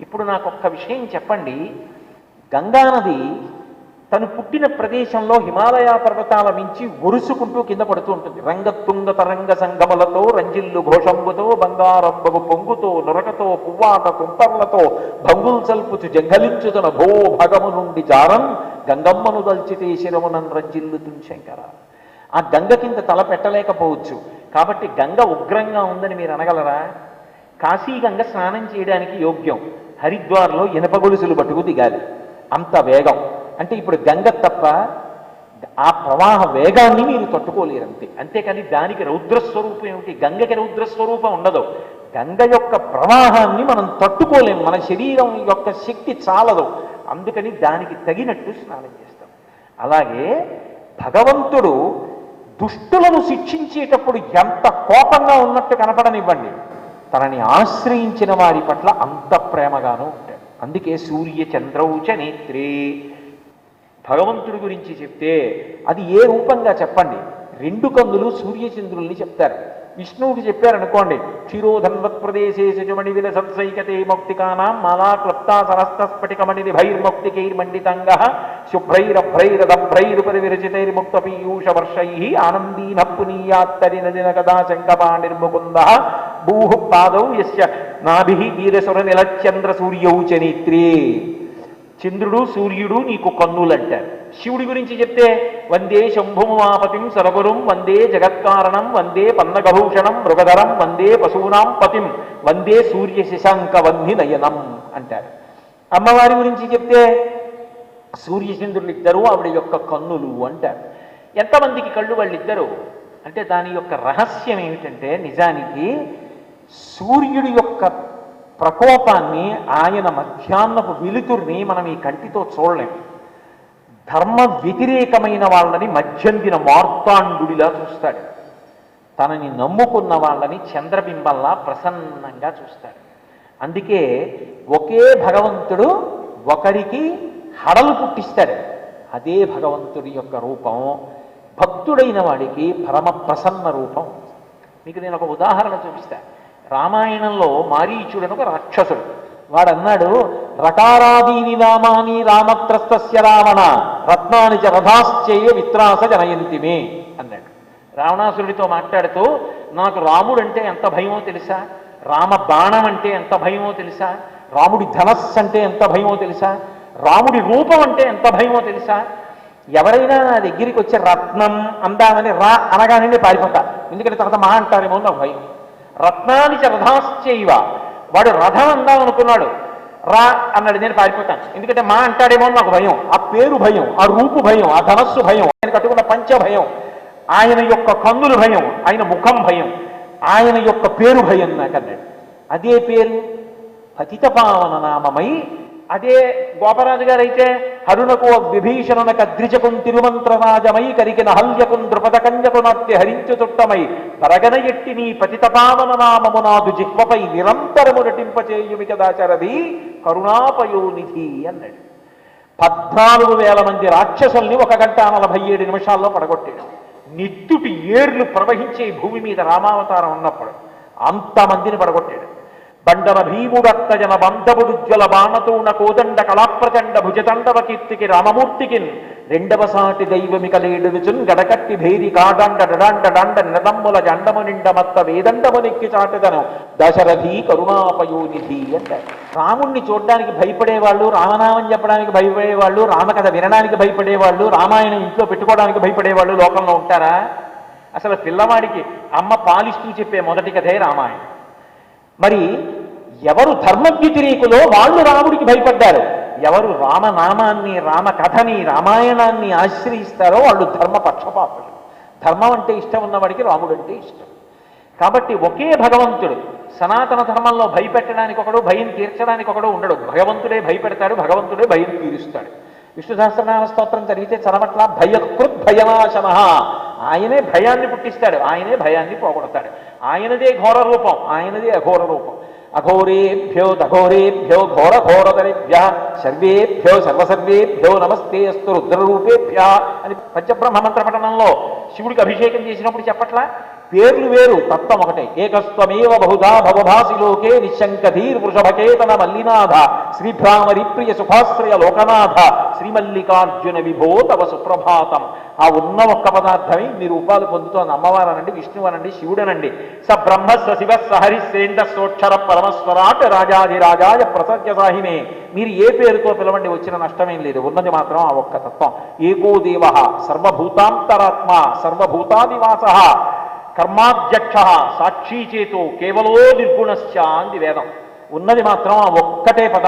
ఇప్పుడు నాకు ఒక్క విషయం చెప్పండి. గంగానది తను పుట్టిన ప్రదేశంలో హిమాలయ పర్వతాల మించి ఒరుసుకుంటూ కింద పడుతూ ఉంటుంది. రంగతుంగ తరంగ సంగమలతో రంజిల్లు ఘోషంబుతో బంగారంబగు పొంగుతో నొరకతో పువ్వాట కుంపర్లతో భంగుల్ సల్పుచు జంగలించుతున భో భగము నుండి జారం గంగమ్మను దల్చితే శిరమునం రంజిల్లు శంకర. ఆ గంగ కింద తల పెట్టలేకపోవచ్చు. కాబట్టి గంగ ఉగ్రంగా ఉందని మీరు అనగలరా? కాశీ గంగ స్నానం చేయడానికి యోగ్యం. హరిద్వార్లో ఇనప గొలుసులు పట్టుకు దిగాలి. అంత వేగం. అంటే ఇప్పుడు గంగ తప్ప ఆ ప్రవాహ వేగాన్ని మీరు తట్టుకోలేరు అంతే అంతేకాని దానికి రౌద్రస్వరూపం ఏమిటి? గంగకి రౌద్రస్వరూపం ఉండదు. గంగ యొక్క ప్రవాహాన్ని మనం తట్టుకోలేము మన శరీరం యొక్క శక్తి చాలదు. అందుకని దానికి తగినట్టు స్నానం చేస్తాం. అలాగే భగవంతుడు దుష్టులను శిక్షించేటప్పుడు ఎంత కోపంగా ఉన్నట్టు కనపడనివ్వండి. తనని ఆశ్రయించిన వారి పట్ల అంత ప్రేమగాను ఉంటాడు. అందుకే సూర్య చంద్రౌచ నేత్రే. భగవంతుడి గురించి చెప్తే అది ఏ రూపంగా చెప్పండి? రెండు కందులు సూర్యచంద్రుల్ని చెప్తారు. విష్ణువుకి చెప్పారనుకోండి క్షీరోధన్వత్ ప్రదేశే శుచమణి మౌక్తికానాం మాలా క్లప్తా సరస్త స్ఫటికమణి భైర్మౌక్తికైర్మండితంగ శుభ్రైరభ్రైరదభ్రైరుపరివిరచితైర్ముక్త పీయూష వర్షై ఆనందీన నదిన కదా శంకపాణిర్ముకుంద భూః పాదౌ యస్య నాభి వీరసుర నిలచంద్ర సూర్యౌ చనిత్రే చంద్రుడు సూర్యుడు నీకు కన్నులంటారు. శివుడి గురించి చెప్తే వందే శంభుమాపతిం సరగురుం వందే జగత్కారణం వందే పన్నగభూషణం మృగధరం వందే పశూనాం పతిం వందే సూర్య శశాంక వంది నయనం అంటారు. అమ్మవారి గురించి చెప్తే సూర్యచంద్రులు ఇద్దరు ఆవిడ యొక్క కన్నులు అంటారు. ఎంతమందికి కళ్ళు వాళ్ళిద్దరు? అంటే దాని యొక్క రహస్యం ఏమిటంటే నిజానికి సూర్యుడి యొక్క ప్రకోపాన్ని ఆయన మధ్యాహ్నపు వెలుతుర్ని మనం ఈ కంటితో చూడలేం. ధర్మ వ్యతిరేకమైన వాళ్ళని మధ్యందిన మార్తాండుడిలా చూస్తాడు. తనని నమ్ముకున్న వాళ్ళని చంద్రబింబంలా ప్రసన్నంగా చూస్తాడు. అందుకే ఒకే భగవంతుడు ఒకరికి హడలు పుట్టిస్తాడు. అదే భగవంతుడి యొక్క రూపం భక్తుడైన వాడికి పరమ ప్రసన్న రూపం. మీకు నేను ఒక ఉదాహరణ చూపిస్తాను రామాయణంలో మారీచుడని ఒక రాక్షసుడు. వాడు అన్నాడు రకారాదీని నామాని రామత్రస్తస్య రావణ రత్నాని చ రథాశ్చయ విత్రాస జనయంతిమే అన్నాడు. రావణాసురుడితో మాట్లాడుతూ నాకు రాముడు అంటే ఎంత భయమో తెలుసా? రామ బాణం అంటే ఎంత భయమో తెలుసా? రాముడి ధనస్సు అంటే ఎంత భయమో తెలుసా? రాముడి రూపం అంటే ఎంత భయమో తెలుసా? ఎవరైనా నా దగ్గరికి వచ్చే రత్నం అందామని రా అనగానే పారిపోతా. ఎందుకంటే తర్వాత మా అంటారేమో నాకు భయం. రత్నాని చ రథాశ్చైవ వాడు రథం అందాం అనుకున్నాడు. రా అన్నాడు. నేను పారిపోతాను. ఎందుకంటే మా అంటాడేమో నాకు భయం. ఆ పేరు భయం ఆ రూపు భయం ఆ ధనస్సు భయం ఆయన కట్టుకున్న పంచ భయం ఆయన యొక్క కన్నుల భయం ఆయన ముఖం భయం ఆయన యొక్క పేరు భయం నాకు అన్నాడు. అదే పేరు పతితపావన నామమై అదే గోపరాజు గారు అయితే హరుణకు విభీషణునక ద్రిజకుం తిరుమంత్రరాజమై కరికిన హల్యకుం ద్రుపద కన్యకు నాట్య హరించు చుట్టమై పరగన ఎట్టి నీ పతితపావన నామమునాదు జిహ్వపై నిరంతరము నటింపచేయుమి కదాచరది కరుణాపయోనిధి అన్నాడు. పద్నాలుగు వేల మంది రాక్షసుల్ని ఒక గంట నలభై ఏడు నిమిషాల్లో పడగొట్టాడు నిత్తుటి ఏర్లు ప్రవహించే భూమి మీద రామావతారం ఉన్నప్పుడు అంతమందిని పడగొట్టాడు బండవ భీముడత్త జన బంధముడుజ్వల బాణతూణ కోదండ కళాప్రచండ భుజతండవ కీర్తికి రామమూర్తికి రెండవ సాటి దైవమిక లేడుచున్ గడకట్టి భేది కాడండ డడాండ డాండ నిరదమ్ముల జండము నిండ మత్త వేదండము నెక్కి చాటుదను. దశరథి కరుణాపయోనిధి అంటే రాముణ్ణి చూడడానికి భయపడేవాళ్ళు రామనామం చెప్పడానికి భయపడేవాళ్ళు రామకథ వినడానికి భయపడేవాళ్ళు రామాయణం ఇంట్లో పెట్టుకోవడానికి భయపడేవాళ్ళు లోకంలో ఉంటారా? అసలు పిల్లవాడికి అమ్మ పాలిస్తూ చెప్పే మొదటి కథే రామాయణం. మరి ఎవరు ధర్మ వ్యతిరేకులో వాళ్ళు రాముడికి భయపడ్డారు. ఎవరు రామనామాన్ని రామకథని రామాయణాన్ని ఆశ్రయిస్తారో వాళ్ళు ధర్మ పక్షపాతులు. ధర్మం అంటే ఇష్టం ఉన్నవాడికి రాముడు అంటే ఇష్టం. కాబట్టి ఒకే భగవంతుడు సనాతన ధర్మంలో భయపెట్టడానికి ఒకడు భయం తీర్చడానికి ఒకడు ఉండడు. భగవంతుడే భయపెడతాడు భగవంతుడే భయం తీరుస్తాడు. విష్ణు సహస్రనామ స్తోత్రం చదివితే చదవట్ల? భయకృత్ భయనాశన ఆయనే భయాన్ని పుట్టిస్తాడు ఆయనే భయాన్ని పోగొడతాడు. ఆయనదే ఘోర రూపం ఆయనదే అఘోర రూపం. అఘోరేభ్యో దఘోరేభ్యో ఘోరఘోరదరిభ్య సర్వేభ్యో సర్వసర్వేభ్యో నమస్తే అస్తు రుద్రరూపేభ్య అని పంచబ్రహ్మ మంత్ర పఠనంలో శివుడికి అభిషేకం చేసినప్పుడు చెప్పట్లా? పేర్లు వేరు తత్వం ఒకటే. ఏకస్వమేవ బహుధా భవభాసి లోకే నిశంకధీర్ వృషభకేతన మల్లినాథ శ్రీభ్రామరి ప్రియ సుఖాశ్రయ లోకనాథ శ్రీమల్లికార్జున విభో తవ సుప్రభాతం. ఆ ఉన్న ఒక్క పదార్థమే మీరు ఉపాధి పొందుతోంది అమ్మవారనండి విష్ణువనండి శివుడనండి. స బ్రహ్మ స శివ సహరిశ్రేంద్ర సోక్షర పరమస్వరాట్ రాజాధిరాజాయ ప్రసత్య సాహిమే మీరు ఏ పేరుతో పిలవండి వచ్చిన నష్టమేం లేదు. ఉన్నది మాత్రం ఆ ఒక్క తత్వం. ఏకో దేవ సర్వభూతాంతరాత్మ సర్వభూతాదివాస. కర్మాధ్యక్ష సాక్షీ చేతు కేవలో నిర్గుణశ్చ అంది వేదం. ఉన్నది మాత్రం ఆ ఒక్కటే పద